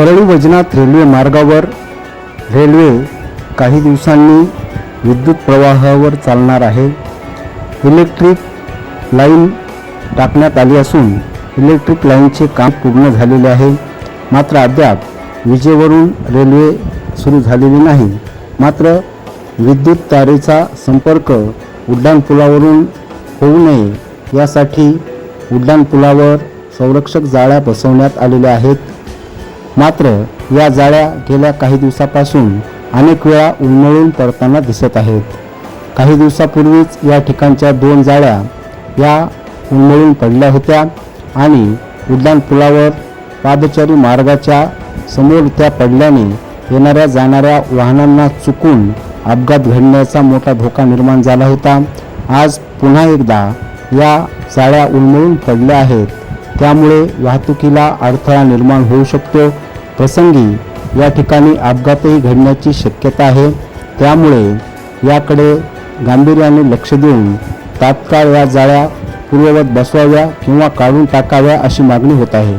Parli Vaijnath railway मार्गावर railway काही दिवसांनी विद्युत प्रवाहावर चालणार आहे. इलेक्ट्रिक लाईन टाकण्यात आली असून इलेक्ट्रिक लाईनचे काम पूर्ण झालेले आहे. मात्र अद्याप विजेवरून रेल्वे सुरू झालेली नाही. मात्र विद्युत तारेचा संपर्क उड्डाणपुलावरून होऊ नये यासाठी उड्डाणपुलावर संरक्षक जाळ्या बसवण्यात आलेल्या आहेत. मात्र या जाळ्या गेल्या काही दिवसापासून अनेक वेळा उन्मळून पडताना दिसत आहेत. काही दिवसापूर्वीच या ठिकाणच्या दोन जाळ्या या उन्मळून पडल्या होत्या आणि उड्डाणपुलावर पादचारी मार्गाच्या समोर त्या पडल्याने येणाऱ्या जाणाऱ्या वाहनांना चुकून अपघात घडण्याचा मोठा धोका निर्माण झाला होता. आज पुन्हा एकदा या जाळ्या उन्मळून पडल्या आहेत. त्यामुळे वाहतुकीला अडथळा निर्माण होऊ शकतो. प्रसंगी या ठिकाणी अपघातही घडण्याची शक्यता आहे. त्यामुळे याकडे गांभीर्याने लक्ष देऊन तात्काळ या जाळ्या पूर्ववत बसवाव्या किंवा काढून टाकाव्या अशी मागणी होत आहे.